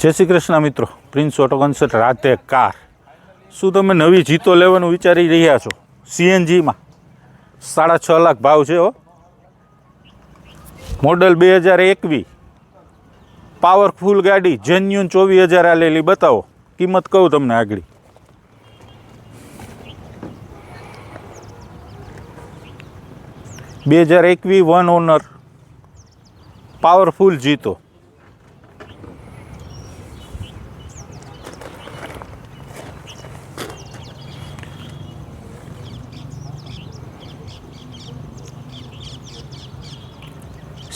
જય શ્રી કૃષ્ણ મિત્રો. Prince Auto Consult રાતે કાર. શું તમે નવી જીતો લેવાનું વિચારી રહ્યા છો? સીએનજીમાં સાડા છ લાખ ભાવ છે હો. મોડલ બે હજાર એકવી. પાવરફુલ ગાડી જેન્યુન ચોવીસ હજાર આલેલી. બતાવો, કિંમત કહું તમને આગળ. બે હજાર એકવી વન ઓનર પાવરફુલ જીતો.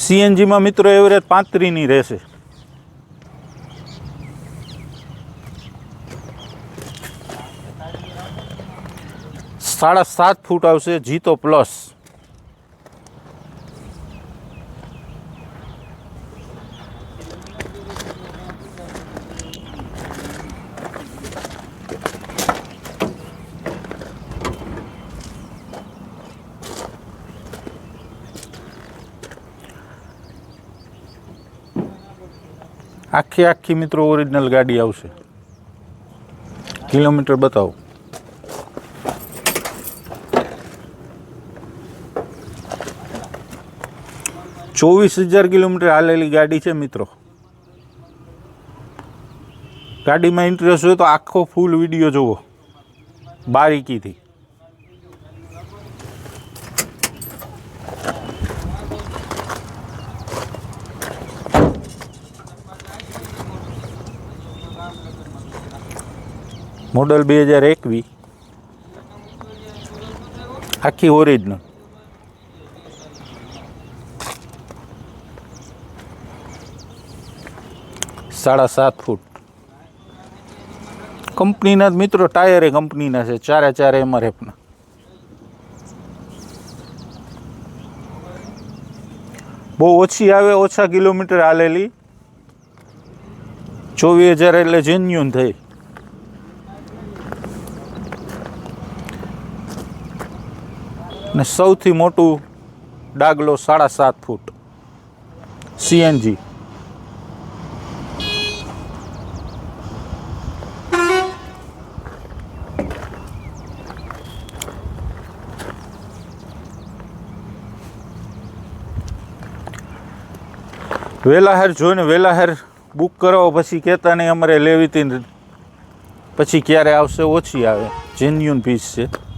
સીએનજીમાં મિત્રો એવરેજ પાંત્રીની રહેશે. સાડા સાત ફૂટ આવશે જીતો પ્લસ. આખી આખી મિત્રો ઓરિજિનલ ગાડી આવશે. કિલોમીટર બતાવો. ચોવીસ હજાર કિલોમીટર હાલેલી ગાડી છે મિત્રો. ગાડીમાં ઇન્ટરેસ્ટ હોય તો આખો ફૂલ વીડિયો જુઓ બારીકીથી. મોડલ બે હજાર એકવી. આખી ઓરિજિનલ. સાડા સાત ફૂટ. કંપનીના જ મિત્રો, ટાયર એ કંપનીના છે, ચારે ચારે એમઆરએફના બહુ ઓછી આવે, ઓછા કિલોમીટર હાલેલી. ચોવીસ હજાર એટલે જેન્યુન થઈ. ને સૌથી મોટું ડાગલો સાડા સાત ફૂટ. સીએનજી વેલાહેર જોઈને વેલાહેર બુક કરાવો, પછી કહેતા નહીં, અમારે લેવી હતી પછી ક્યારે આવશે? ઓછી આવે. જેન્યુન પીસ છે.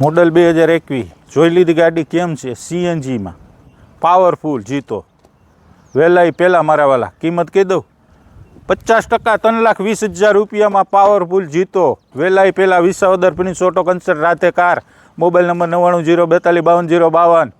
મોડલ બે હજાર એકવીસ. જોઈ લીધી ગાડી કેમ છે? સીએનજીમાં પાવરફુલ જીતો. વહેલાઈ પહેલાં મારા વાલા. કિંમત કહી દઉં? પચાસ ટકા ત્રણ લાખ વીસ હજાર રૂપિયામાં પાવરફુલ જીતો. વહેલાઈ પહેલાં વિસાવદર પ્રિન્સ ઓટો કન્સર્ટ રાતે કાર. મોબાઈલ નંબર નવ્વાણું જીરો બેતાલીસ બાવન જીરો બાવન.